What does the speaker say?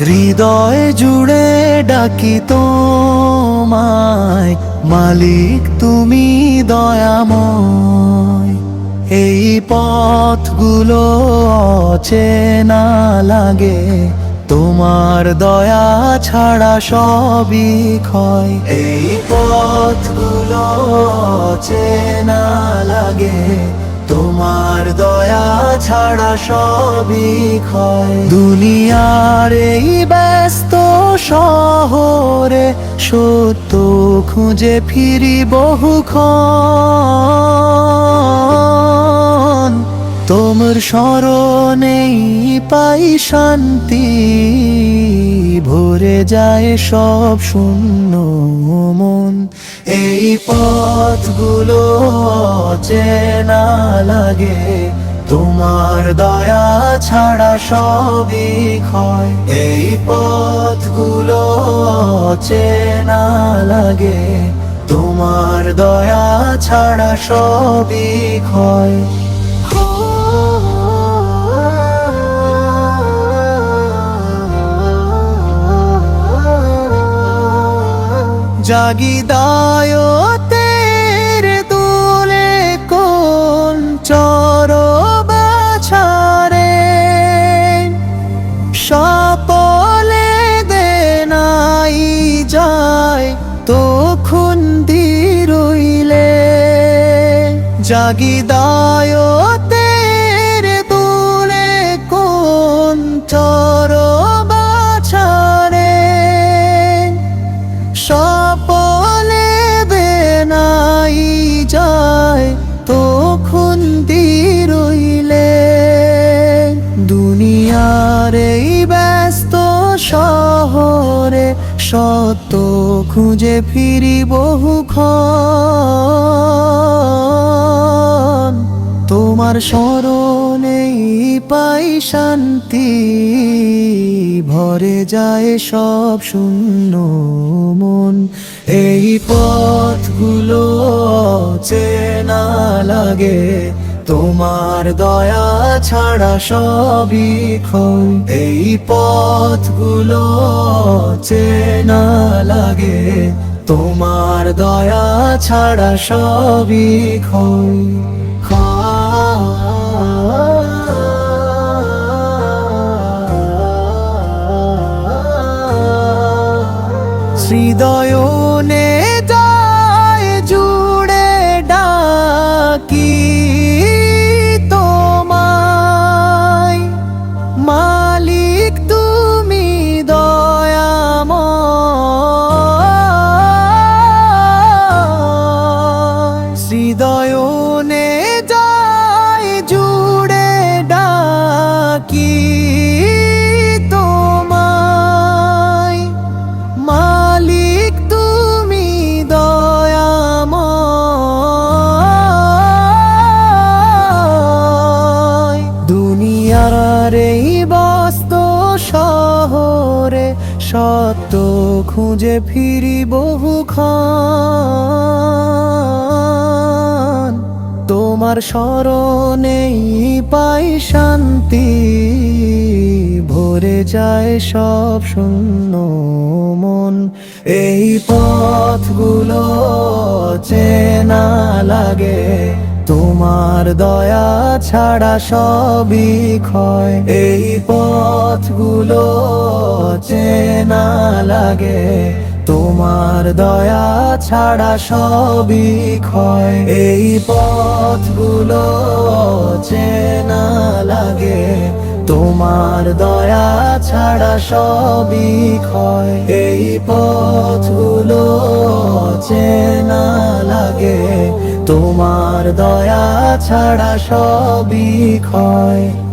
হৃদয় জুড়ে ডাকি তোমায়, মালিক তুমি দয়াময়। এই পথগুলো অচেনা লাগে, তোমার দয়া ছাড়া সবই ক্ষয়। এই পথগুলো অচেনা লাগে তোমার দয়া ছাড়া সবই ক্ষয়। দুনিয়ার এই ব্যস্ত শহরে সত্য খুঁজে ফিরি বহুক্ষণ তোমার স্মরণেই পাই শান্তি। ভরে যায় সব শূন্য মন। এই পথগুলো চেনা লাগে, তোমার দয়া ছাড়া সবই ক্ষয়। এই পথগুলো চেনা লাগে, তোমার দয়া ছাড়া সবই ক্ষয়। জাগিদায়তের তুলে কোন চর বাছারে সপলে দেনাই যায় তখন রইলে জাগিদায়তের তুলে কোন চর শহরে সত্য খুঁজে ফিরি বহুক্ষণ তোমার স্মরণেই পাই শান্তি, ভরে যায় সব শূন্য মন। এই পথগুলো চেনা লাগে তোমার দয়া ছাড়া সবই ক্ষয়। এই পথগুলো চেনা লাগে। তোমার দয়া ছাড়া সবই ক্ষয়। সত্য খুঁজে ফিরি বহুক্ষণ তোমার স্মরণেই পাই শান্তি, ভরে যায় সব শূন্য মন। এই পথগুলো চেনা লাগে তোমার দয়া ছাড়া সবই ক্ষয়। এই পথগুলো চেনা লাগে। তোমার দয়া ছাড়া সবই ক্ষয়। এই পথগুলো চেনা লাগে। তোমার দয়া ছাড়া সবই ক্ষয়। এই পথগুলো চেনা তোমার দয়া ছাড়া সবই ক্ষয়।